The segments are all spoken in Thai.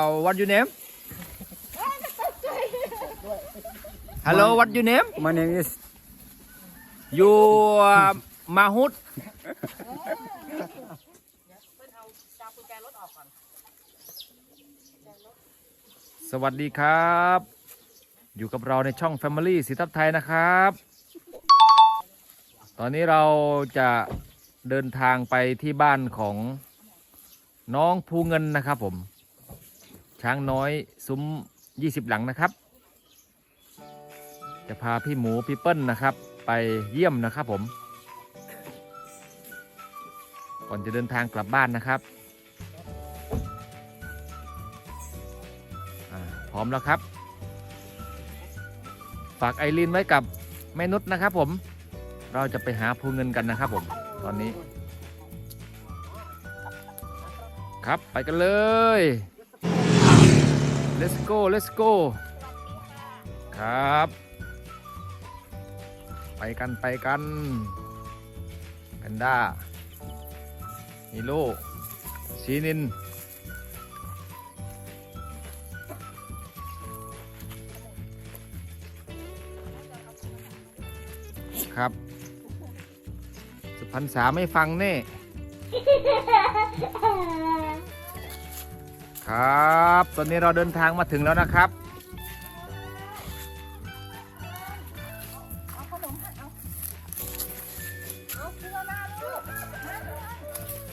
Uh, what your name? Hello, what your name? My name is You uh, Mahut. สวัสดีครับ อยู่กับเราในช่อง Family สีทับไทยนะครับ ตอนนี้เราจะเดินทางไปที่บ้านของน้องภูเงินนะครับผม ช้างน้อยซุ้ม 20 หลังนะครับ จะพาพี่หมูพี่เปิ้ลนะครับ ไปเยี่ยมนะครับผม ก่อนจะเดินทางกลับบ้านนะครับพร้อมแล้วครับ ฝากไอรีนไว้กับแม่นุชนะครับผม เราจะไปหาภูเงินกันนะครับผม ตอนนี้ ครับไปกันเลย let's go let's go ครับ ไปกันไปกันกันด้าฮีโร่ชีนิน ครับ สุพรรณษาไม่ฟังแน่ ครับ ตอนนี้เราเดินทางมาถึงแล้วนะครับ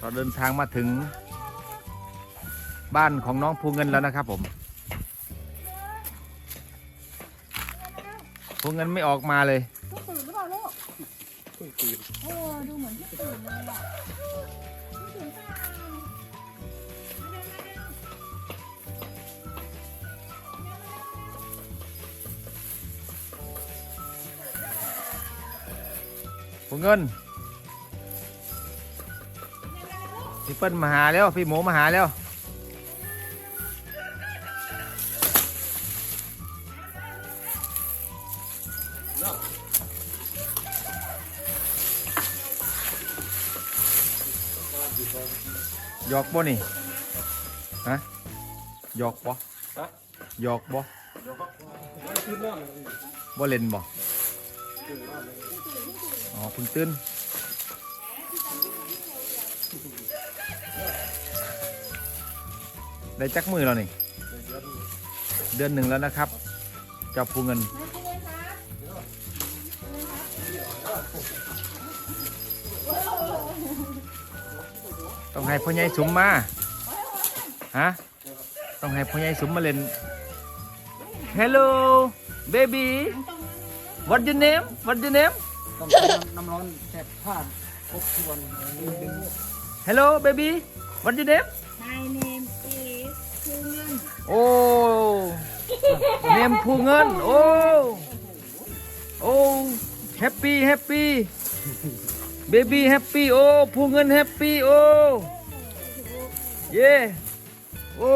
เราเดินทางมาถึง บ้านของน้องภูเงินแล้วนะครับผม ภูเงินไม่ออกมาเลยเพิ่งตื่นหรือเปล่าลูกตื่นโอ้ดูเหมือนเพิ่ตื่นเลยอะตื่นเปล่า ภูเงินพี่เปิ้ลมาหาแล้วพี่หมูมาหาแล้วหยอกบ่นี่ฮะหยอกบ่หยอกบ่บ่เล่นบ่ อ๋อพึ่งตื่นได้จักมือแล้วนี่ เดือนหนึ่งแล้วนะครับเจ้าภูเงิน ต้องให้พ่อใหญ่สุมมา ฮะ ต้องให้พ่อใหญ่สุมมาเล่น Hello baby what your name what your name ต้องใช้น้ำร้อนแฉะผ้าครบทวนดึง Hello baby what your name My name is ภูเงิน โอ้เนมภูเงิน โอ้ โอ้แฮปปี้แฮปปี้เบบี้แฮปปี้โอ้ ภูเงินแฮปปี้โอ้ เย่โอ้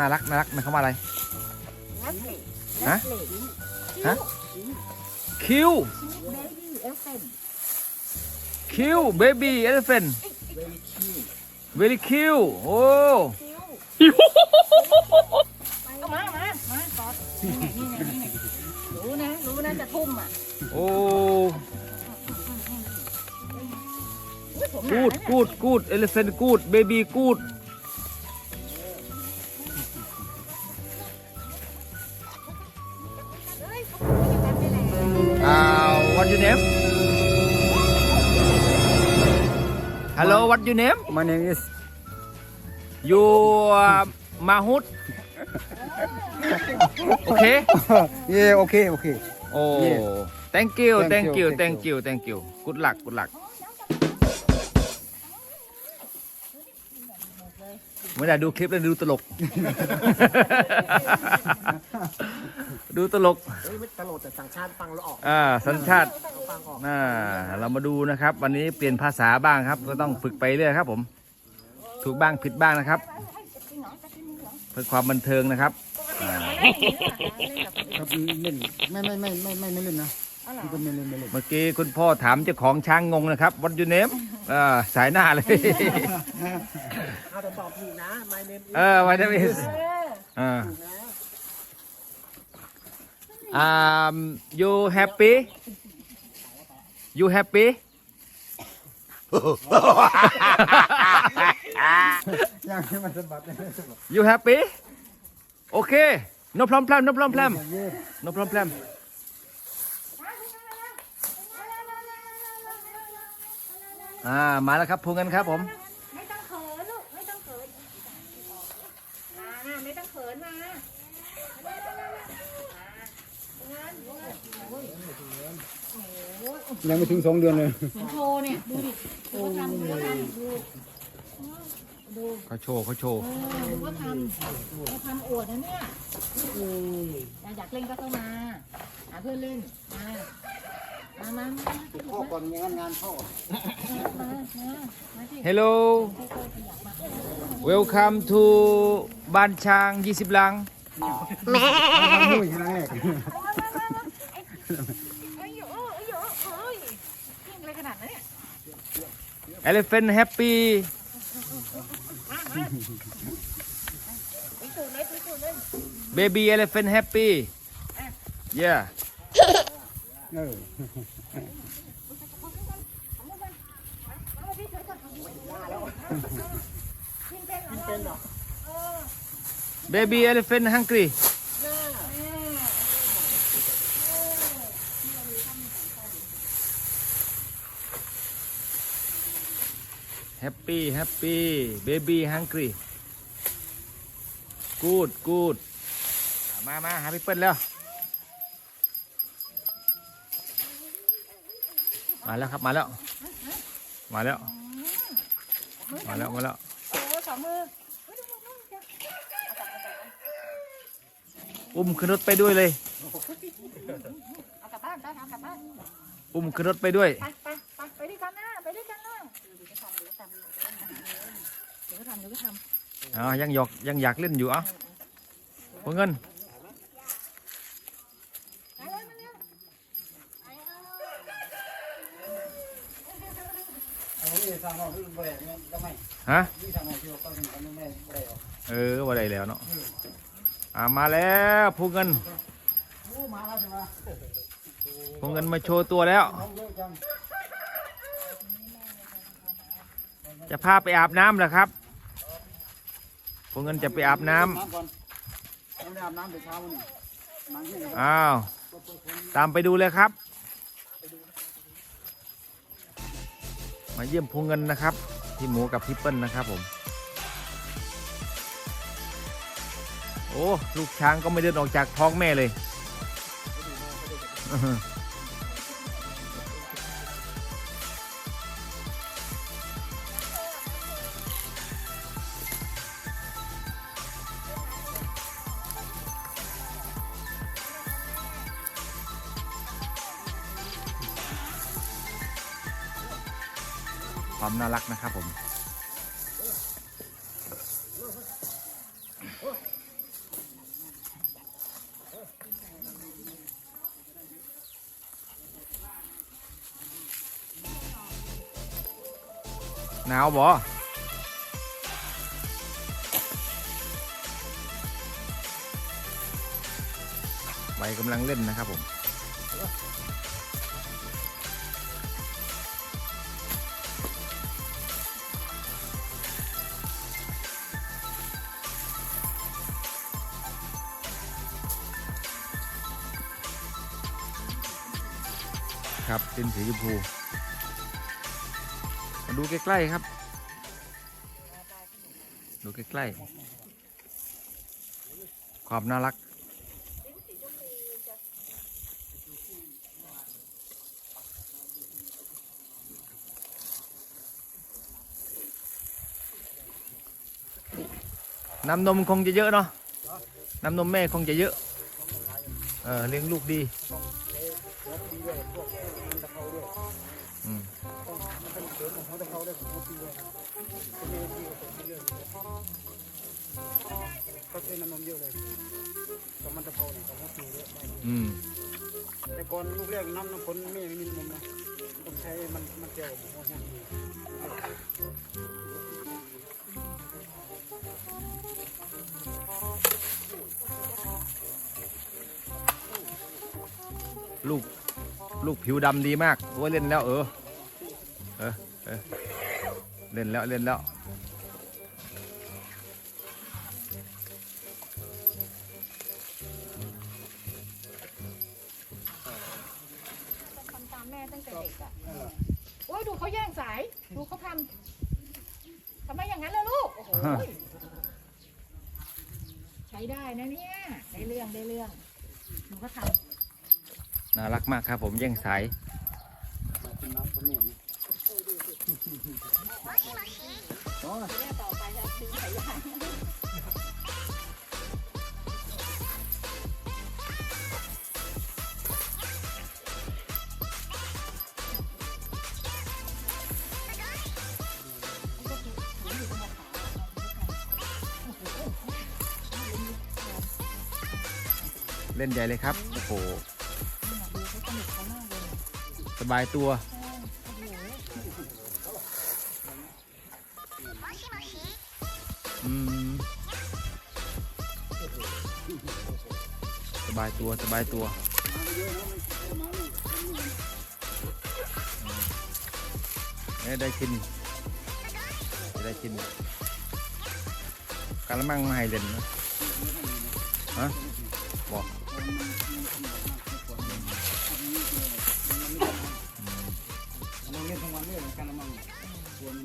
น่ารักน่ารักมันคำว่าอะไรนัสเล่ฮะฮะคิวเบบี้เอฟเฟนคิวเบบี้เอลเฟน very cute โอ้เอามามามาก๊อตนี่ไงนี่ไงนี่ไงรู้นะรู้นะจะทุ่มอะโอ้อุ๊ยผมหนากูดนะเนี่ยกูดกูดเอลเฟนกูดเบบี้กูด name? Hello what your name? My name is you uh, Mahut okay. Yeah okay okay. โอ้ Yes. thank you Thank thank you, you thank thank you thank you. Good luck good luck ไม่ได้ดูคลิปแล้วดูตลก ดูตลกเฮ้ยไม่ตลกแต่ต่างชาติฟังแล้วออกอ่าสัญชาติฟังออกอ่าเรามาดูนะครับ วันนี้เปลี่ยนภาษาบ้างครับ ก็ต้องฝึกไปเรื่อยครับ ผม ถูกบ้างผิดบ้างนะครับเพื่อความบันเทิงนะครับอ่าครับเล่นไม่ไม่ไม่ไม่ไม่ไม่เล่นนะอ๋อ เหรอมันก็ไม่เล่นไม่เล่นเมื่อกี้คุณพ่อถามเจ้าของช้างงงนะครับวัดยูเนมอ่าสายหน้าเลยเอาแต่ตอบถูกนะ my name is เออวันนี้เอออ่า um you happy you happy ยังให้มันสะบัดเลยสะบัด you happy โอเค no problem no problem อย่างนี้ no problem อ่ามาแล้วครับพูกันครับผม ไม่ต้องเขินลูกไม่ต้องเขินมาไม่ต้องเขินมามามามายังไม่ถึงสองเดือนเลยเหมือนโชว์เนี่ยดูดิดูเขาทำดูเขาทำดูดูเขาโชว์เขาโชว์เออดูเขาทำเขาทำอวดนะเนี่ยอยากอยากเล่นก็เข้ามาหาเพื่อนเล่นมา มามามาพ่อก่อนงานงานพ่อมามามาสิ Hello welcome to บ้านช้าง 20ลัง หุ้ยครั้งแรกเอ้ยโอ้ยโอ้ยโอ้ยเก่งอะไรขนาดนั้นเนี่ย elephant happy ไปสูดเลยไปสูดเลย baby elephant happy yeah เออเอาพี่เอนเอาพี่เฉยก่อนกินเป็นเหรอ baby elephant hungry แฮปปี้แฮปปี้เบบี้ฮังก y ีกูดกูดมามาหาพี่เปิ้ลแล้ว มาแล้วครับมาแล้ว มาแล้ว มาแล้วมาแล้วโอ้สองมืออุ้มขึ้นรถไปด้วยเลยเอากลับบ้านไปเอากลับบ้านอุ้มขึ้นรถไปด้วย ไปไปไปไปด้วยกันนะไปด้วยกันนะเดี๋ยวก็ทำเดี๋ยวก็ทำเดี๋ยวก็ทำอ๋อยังหยอกยังอยากเล่นอยู่อะพวกเงิน ไปเลยมาเร็ว เอาที่สร้างนอกที่บริเวณนี้ก็ไม่ ฮะที่สร้างนอกที่เราก็ยังไม่ไม่บริเวณเออว่าได้แล้วเนาะอ่ามาแล้วพวกเงินโอ้มาแล้วใช่ไหมพวกเงินมาโชว์ตัวแล้วน้องเยอะจังจะพาไปอาบน้ำเหรอครับพวกเงินจะไปอาบน้ำก่อนยังไม่ได้อาบน้ำแต่เช้าวันนี้น้ำที่ไหนอ้าว ตามไปดูเลยครับ มาเยี่ยมพวงเงินนะครับ พี่หมูกับพี่เปิ้ลนะครับผม โอ้ ลูกช้างก็ไม่เดินออกจากท้องแม่เลย ความน่ารักนะครับผมหนาวบ่ไวกำลังเล่นนะครับผม ครับเป็นสีชมพูมาดูใกล้ๆครับ ดูใกล้ๆความน่ารักน้ำนมคงจะเยอะเนาะ น้ำนมแม่คงจะเยอะ เออเลี้ยงลูกดี เขาใช้น้ำนมเยอะเลยกับมันตะโพเนี่ยเขาให้กินเยอะได้อืมแต่ก่อนลูกแรกน้ำน้ำผลไม่มีนมนะต้องใช้มันมันแก้วหัวแห้งลูกลูกผิวดำดีมากโอ้ยเล่นแล้วเออเออเออเล่นแล้วเล่นแล้ว ด็กอะโอ้ยดูเขาแย่งสาย ดูเขาทำทำไมอย่างนั้นล่ะลูก โอ้โหใช้ได้นะเนี่ย ได้เรื่องได้เรื่องหนูก็ทน่ารักมากครับผมแย่งสายมากินน้ำตัวนี้นะำแม่ต่อไปจะซื้อสายยาง เล่นใหญ่เลยครับ โอ้โห สบายตัว อืม สบายตัวสบายตัว ได้กิน ได้กินกะละมังมาให้เล่นนะฮะ นกันละมังส่วน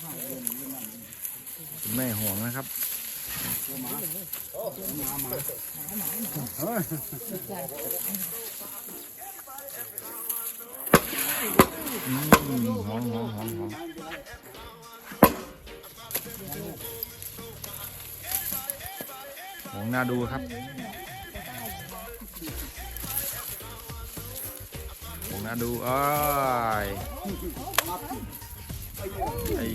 ห้าเดือนเล่นนั่นคุณแม่ห่วงนะครับตัวหมาหมาหมาอืมหอมหอมหอมหอมหอมน่าดูครับ หอมน่าดูอ้ายไอ้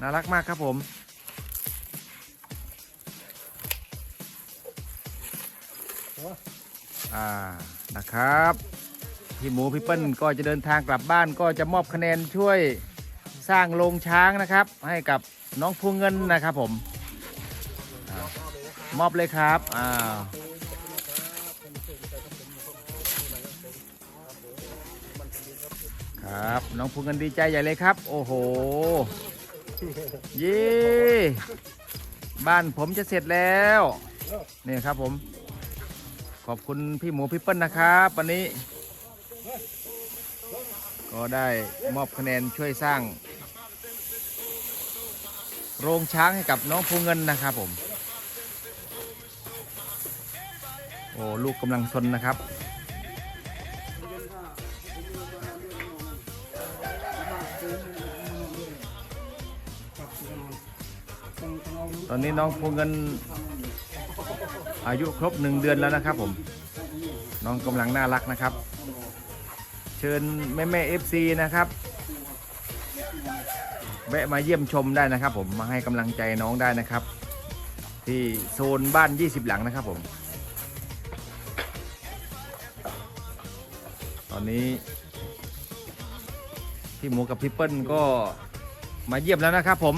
น่ารักมากครับผมอ่านะครับ พี่หมูพี่เปิ้ลก็จะเดินทางกลับบ้านก็จะมอบคะแนนช่วยสร้างโรงช้างนะครับ ให้กับน้องภูเงินนะครับผมอมอบเลยครับอ่าครับ น้องภูเงินดีใจใหญ่เลยครับ โอ้โห เย้บ้านผมจะเสร็จแล้วนี่ครับผม ขอบคุณพี่หมูพี่เปิ้ลนะครับ วันนี้ ก็ได้มอบคะแนนช่วยสร้าง โรงช้างให้กับน้องภูเงินนะครับผม โอ้ลูกกำลังซนนะครับ ตอนนี้น้องภูเงินอายุครบหนึ่งเดือนแล้วนะครับผม น้องกำลังน่ารักนะครับ เชิญแม่แม่เอฟซีนะครับ แวะมาเยี่ยมชมได้นะครับ ผมมาให้กำลังใจน้องได้นะครับ ที่โซนบ้าน 20 หลังนะครับผม ตอนนี้พี่หมูกับพี่เปิ้ลก็มาเยี่ยมแล้วนะครับผม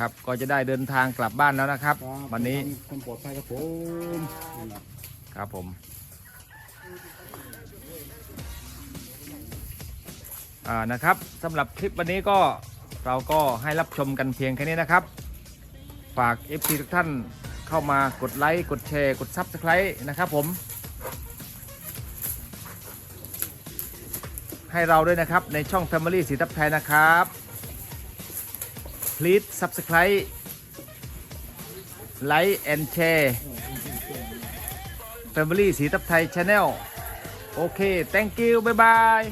ครับ ก็จะได้เดินทางกลับบ้านแล้วนะครับ วันนี้คนปลอดภัยครับผมครับผมอ่านะครับสำหรับคลิปวันนี้ก็เราก็ให้รับชมกันเพียงแค่นี้นะครับ ฝาก FC ทุกท่านเข้ามากดไลค์ กดแชร์ กด Subscribe นะครับผม ให้เราด้วยนะครับในช่อง Family สีทับไทยนะครับ please subscribe like and share Family สีทับไทย Channel โอเค thank you บ๊ายบาย